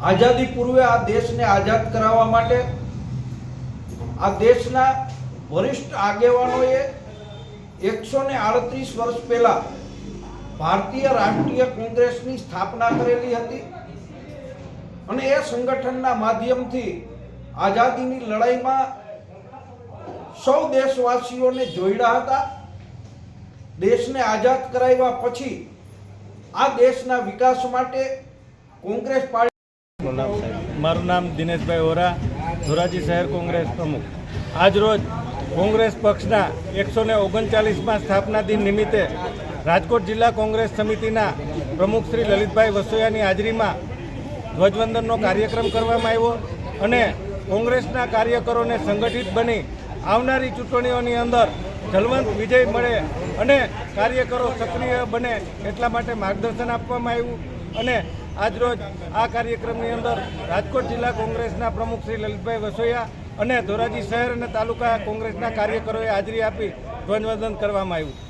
આઝાદી પૂર્વે આ દેશને આઝાદ કરાવવા માટે આ દેશના વરિષ્ઠ આગેવાનોએ એકસો ને આડત્રીસ વર્ષ પહેલા ભારતીય રાષ્ટ્રીય કોંગ્રેસની સ્થાપના કરેલી હતી અને એ સંગઠનના માધ્યમથી આઝાદીની લડાઈમાં સૌ દેશવાસીઓને જોડ્યા હતા. દેશને આઝાદ કરાવ્યા પછી આ દેશના વિકાસ માટે કોંગ્રેસ પાર્ટી મારું નામ દિનેશભાઈ ઓરા ધોરાજી શહેર કોંગ્રેસ પ્રમુખ. આજરોજ કોંગ્રેસ પક્ષના એકસો ને ઓગણચાલીસમાં સ્થાપના દિન નિમિત્તે રાજકોટ જિલ્લા કોંગ્રેસ સમિતિના પ્રમુખ શ્રી લલિતભાઈ વસોયાની હાજરીમાં ધ્વજવંદનનો કાર્યક્રમ કરવામાં આવ્યો અને કોંગ્રેસના કાર્યકરોને સંગઠિત બની આવનારી ચૂંટણીઓની અંદર જલવંત વિજય મળે અને કાર્યકરો સક્રિય બને એટલા માટે માર્ગદર્શન આપવામાં આવ્યું. અને આજરોજ આ કાર્યક્રમની અંદર રાજકોટ જિલ્લા કોંગ્રેસના પ્રમુખ શ્રી લલિતભાઈ વસોયા અને ધોરાજી શહેર અને તાલુકા કોંગ્રેસના કાર્યકરોએ હાજરી આપી ધ્વજવંદન કરવામાં આવ્યું.